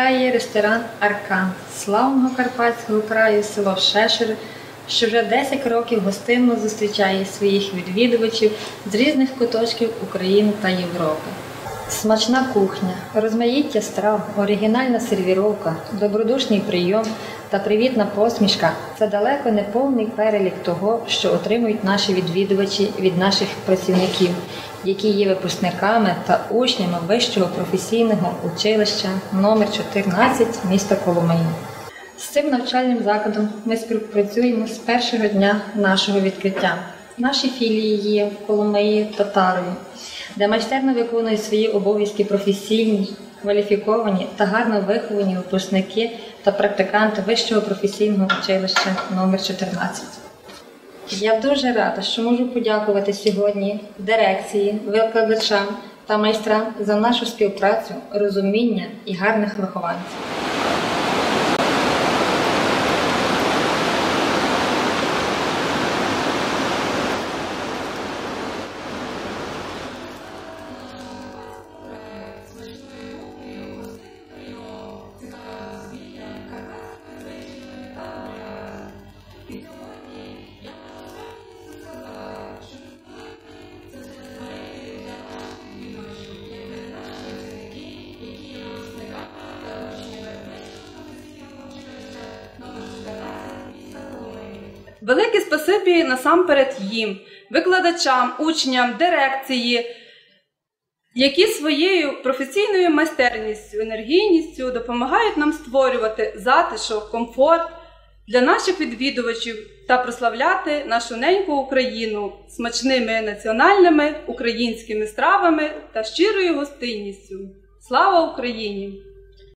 вітає ресторан Аркан славного Карпатського краю, село Шешер, що вже 10 років гостинно зустрічає своїх відвідувачів з різних куточків України та Європи. Смачна кухня, розмаїття страв, оригінальна сервіровка, добродушний прийом та привітна посмішка це далеко не повний перелік того, що отримують наші відвідувачі від наших працівників, які є випускниками та учнями вищого професійного училища номер 14 міста Коломиї. З цим навчальним закладом ми співпрацюємо з першого дня нашого відкриття. Наші філії є в Коломиї та Тарові, де майстерно виконують свої обов'язки професійні, кваліфіковані та гарно виховані випускники та практиканти вищого професійного училища номер 14. Я дуже рада, що можу подякувати сьогодні дирекції, викладачам та майстрам за нашу співпрацю, розуміння і гарних вихованців. Велике спасибі насамперед їм, викладачам, учням, дирекції, які своєю професійною майстерністю, енергійністю допомагають нам створювати затишок, комфорт для наших відвідувачів та прославляти нашу неньку Україну смачними національними українськими стравами та щирою гостинністю. Слава Україні!